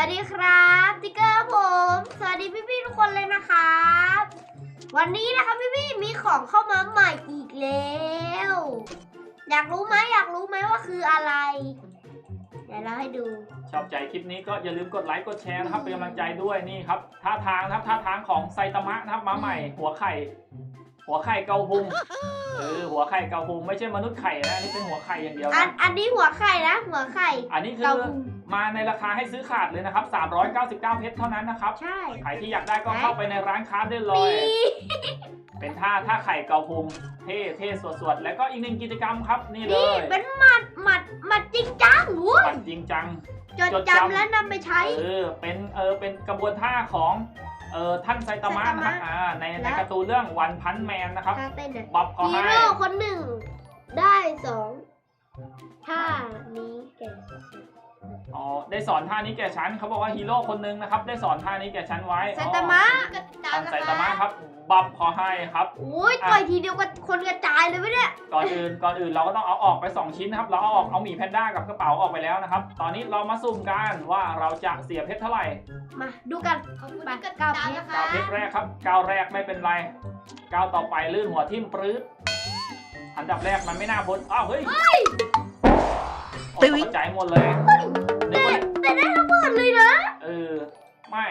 วัสดีครับติ๊กเกอร์ผม สวัสดีพี่ๆทุกคนเลยนะครับ วันนี้นะครับพี่ๆมีของเข้ามาใหม่อีกแล้ว อยากรู้ไหมอยากรู้ไหมว่าคืออะไร เดี๋ยวเราให้ดู ชอบใจคลิปนี้ก็อย่าลืมกดไลค์กดแชร์นะครับเป็นกำลังใจด้วยนี่ครับท่าทางนะครับท่าทางของไซตามะนะครับม้าใหม่ หัวไข่ หัวไข่เกาพุงเออหัวไข่เกาพุงไม่ใช่มนุษย์ไข่นะอันนี่เป็นหัวไข่อย่างเดียวอันนะอันนี้หัวไข่นะหัวไข่อันนี้คืเกาอพุง มาในราคาให้ซื้อขาดเลยนะครับ 399 เพชรเท่านั้นนะครับ ใช่ใครที่อยากได้ก็เข้าไปในร้านค้าได้เลมียเป็นท่าท่าไข่เกาพุงเท่เท่สวดๆแล้วก็อีกหนึ่งกิจกรรมครับนี่เลนี่ยเป็นหมัดหมัดหมัดจริงจังวุ้ยปัดจริงจัง จดจดจำ จำและนำไปใช้ เออเป็นเออเป็นกระบวนท่าของเออท่านไซตามะนะครับอ่าในในและการ์ตูนเรื่องวันพันแมนนะครับท่าเต้นน่ะบ๊อบเขาฮีให้โร่คนหนึ่ง ได้สองท่านี้แก่ อ๋อได้สอนท่านี้แก่ฉันเขาบอกว่าฮีโร่คนหนึงนะครับ ได้สอนท่านี้แก่ฉันไว้ไซตามะอ๋อท่านไซตามะครับบ๊อบเขาให้ครับ โอ้ยต่อยทีเดียวกับคนกระจายเลยไหมเนี่ยก่อนอื่นก่อนอื่นเราก็ต้องเอาออกไป 2 ชิ้นนะครับ เราเอาออกเอาหมีแพนด้ากับกระเป๋าออกไปแล้วนะครับ ตอนนี้เรามาสุ่มกันว่าเราจะเสียเพชรเท่าไหร่มาดูกัน ขอบคุณไปที่กดติดเก้าตามเพชรนะคะก้าวเพชรแรกครับก้าวแรกไม่เป็นไรก้าวต่อไปลื่นหัวทิ่มปรื๊ดอันดับแรกมันไม่น่าพ้นอ้าวเฮ้ยตึ้งใจหมดเลย นึกว่าแต่ได้ระเบิดเลยนะ เออ ไม่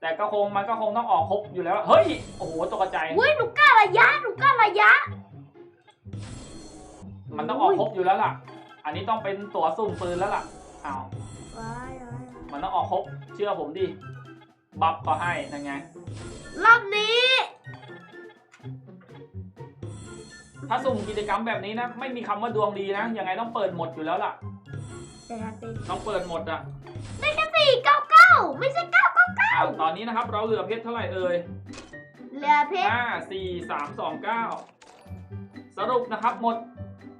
แต่ก็คงมันก็คงต้องออกครบอยู่แล้ว เฮ้ย โอ้โหตกใจอุ้ยหนูกล้าระยะหนูกล้าระยะ มันต้องออกครบอยู่แล้วล่ะ อันนี้ต้องเป็นตั๋วสุ่มปืนแล้วล่ะอ้าวว้ายว้ายมันต้องออกครบ เชื่อผมดิ บัฟก็ให้นั่นไง รอบนี้ ถ้าสุ่มกิจกรรมแบบนี้นะ ไม่มีคำว่าดวงดีนะ ยังไงต้องเปิดหมดอยู่แล้วล่ะ แต่ถ้าเป็นต้องเปิดหมดอะสี่เก้าเก้าไม่ใช่เก้าเก้าเก้าอ้าวตอนนี้นะครับ เราเหลือเพชรเท่าไหร่เอ่ยเหลือเพชรห้าสี่สามสองเก้าสรุปนะครับหมด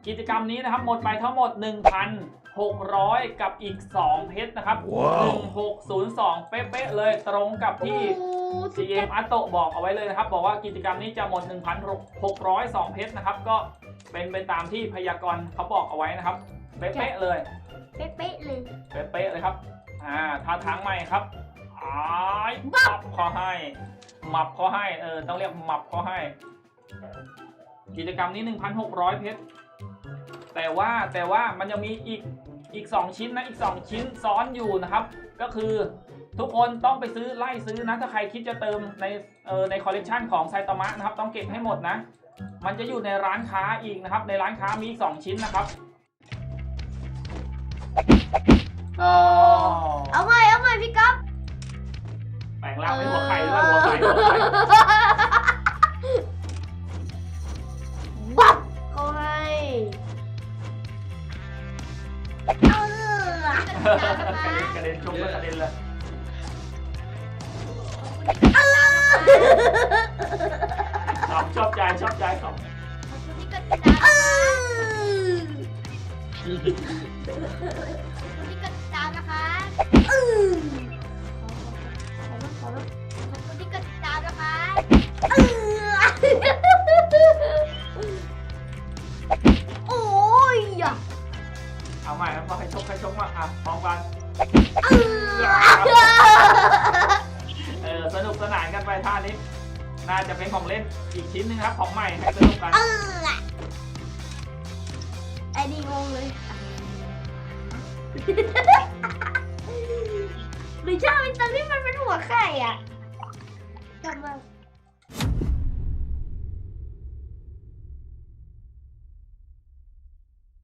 กิจกรรมนี้นะครับ หมดไปทั้งหมด 1,600 กับอีก 2 เพชรนะครับ 1602 เป๊ะๆเลยตรงกับที่โอ้สุด GM อัตโตบอกเอาไว้เลยนะครับ บอกว่ากิจกรรมนี้จะหมด 1,602 เพชรนะครับ ก็เป็นไปตามที่พยากรณ์เขาบอกเอาไว้นะครับ เป๊ะๆเลยเป๊ะๆเลย เป๊ะๆเลยครับ อ่าท่าทางใหม่ครับอ้ายมับขอให้มับขอให้เออต้องเรียกมับขอให้ กิจกรรมนี้ 1,600 เพชรแต่ว่าแต่ว่ามันยังมีอีกอีก 2 ชิ้นนะอีก 2 ชิ้นซ้อนอยู่นะครับ ก็คือทุกคนต้องไปซื้อไล่ซื้อนะ ถ้าใครคิดจะเติมในเออในคอลเลกชันของไซตามะนะครับ ต้องเก็บให้หมดนะ มันจะอยู่ในร้านค้าอีกนะครับ ในร้านค้ามีอีก 2 ชิ้นนะครับ โอ้เอาใหม่เอาใหม่พี่ก๊อฟแปลงร่างเป็นหัวไข่ด้วยหัวไข่หัวไข่บับเขาให้เออกระเด็นกระเด็นชมก็กระเด็นเลยชอบชอบใจชอบใจชอบขอบคุณที่กดติดตามเอ นะคะอขอบคุณที่กดติดตามนะคะเออขอรับขอรับขอบคุณที่กดติดตามนะคะเออโอ้ยอะเอาใหม่ครับพอใครชกใครชกมาอะพร้อมกันเออเออสนุกสนานกันไปท่านี้ น่าจะเป็นของเล่นอีกชิ้นหนึงครับของใหม่ให้สนุกกันเออ ไอ้นี่งงเลยหรือชอบไอ้ตรงที่มันเป็นหัวไข่อะจำมา